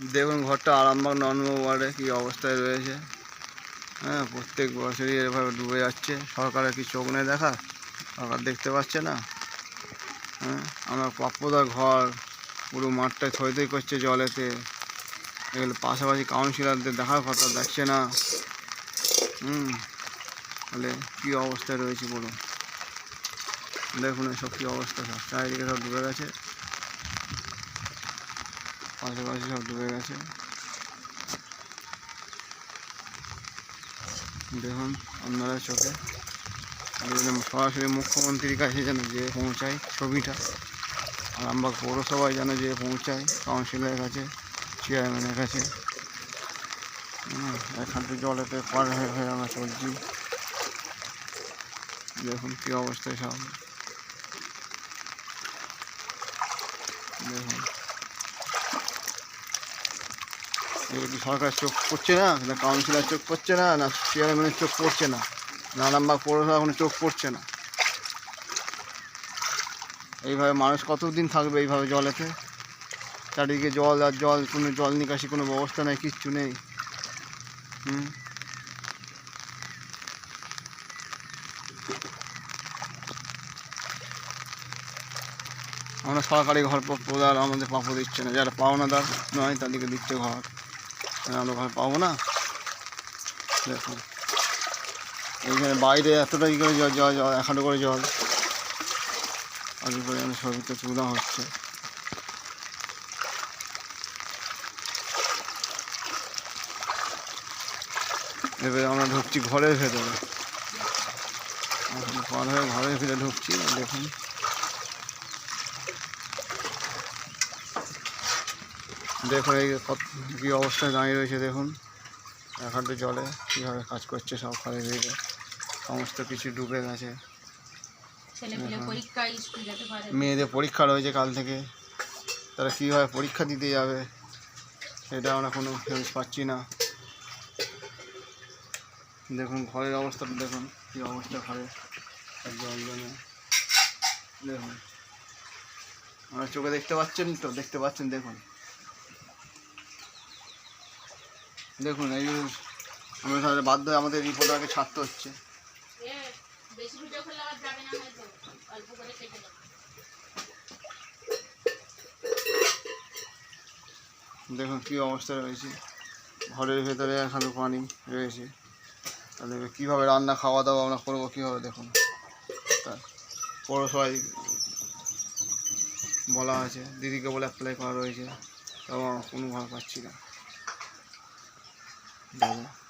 দেখুন ঘরটা আরামবাগ নর্মাল ওয়ার্ডে কী অবস্থায় রয়েছে। হ্যাঁ প্রত্যেক বছরই এভাবে ডুবে যাচ্ছে। সরকারের কি চোখ নেই দেখা? সরকার দেখতে পাচ্ছে না। হ্যাঁ আমার প্রাপ্যদার ঘর, পুরো মাঠটায় থই থই করছে জলেতে। এগুলো পাশাপাশি কাউন্সিলারদের দেখার কথা দেখছে না। হুম, তাহলে কী অবস্থায় রয়েছে বলুন? দেখুন এসব কী অবস্থা। সব চারিদিকে সব ডুবে গেছে। পাশাপাশি সব ডুবে গেছে। দেখুন, আপনারা চোখে সরাসরি মুখ্যমন্ত্রীর কাছে যেন যে পৌঁছায় ছবিটা। আরামবাগ পৌরসভায় যেন যে পৌঁছায় কাউন্সিলের কাছে, চেয়ারম্যানের কাছে। এখান থেকে জলেতে পার হয়ে হয়ে আমরা চলছি। দেখুন কী অবস্থায় সব। দেখুন। সরকার চোখ পড়ছে না না কাউন্সিলর চোখ পড়ছে না না চেয়ারম্যানের চোখ পড়ছে না না আরামবাগ পৌরসভা কোনো চোখ পড়ছে না। এইভাবে মানুষ কতদিন থাকবে এইভাবে জলেতে? চারিদিকে জল আর জল, কোনো জল নিকাশি কোনো ব্যবস্থা নেই, কিচ্ছু নেই। হুম? আমরা সরকারি ঘর প্রদান আমাদের প্রাপ্য দিচ্ছে না, যারা পাওনাদার নয় তাদেরকে দিচ্ছে ঘর। আর ঘর পাবো না। দেখুন। এইখানে বাইরে এতটা এতটাই করে জল জল জল এক হাঁটু করে জল। আগে করে আমি ছবিতে তুলা হচ্ছে। এবারে আমরা ঢুকছি ঘরের ভেতরে। পার হয়ে ঘরের ভিতরে ঢুকছি, দেখুন। দেখুন এই কত কী অবস্থায় দাঁড়িয়ে রয়েছে দেখুন। এক হাঁটু জলে কীভাবে কাজ করছে সব ঘরের ভিতরে সমস্ত কিছু ডুবে গেছে। মেয়েদের পরীক্ষা রয়েছে কাল থেকে। তারা কীভাবে পরীক্ষা দিতে যাবে সেটা আমরা কোনো হেল্প পাচ্ছি না। দেখুন ঘরের অবস্থাটা দেখুন কী অবস্থা ঘরে। জল জমে। দেখুন। আমরা চোখে দেখতে পাচ্ছেন তো? দেখতে পাচ্ছেন দেখুন। দেখুন এই যে আমরা বাধ্য হয়ে আমাদের রিপোর্টারকে ছাড়তে হচ্ছে। দেখুন কী অবস্থা রয়েছে। ঘরের ভেতরে এখানে পানি রয়েছে। তাহলে কীভাবে রান্না খাওয়া দাওয়া আমরা করব কীভাবে দেখুন। তা পৌরসভায় বলা আছে দিদিকে বলে অ্যাপ্লাই করা রয়েছে তাও আমরা কোনো ভাব পাচ্ছি না। দাদা দেখুন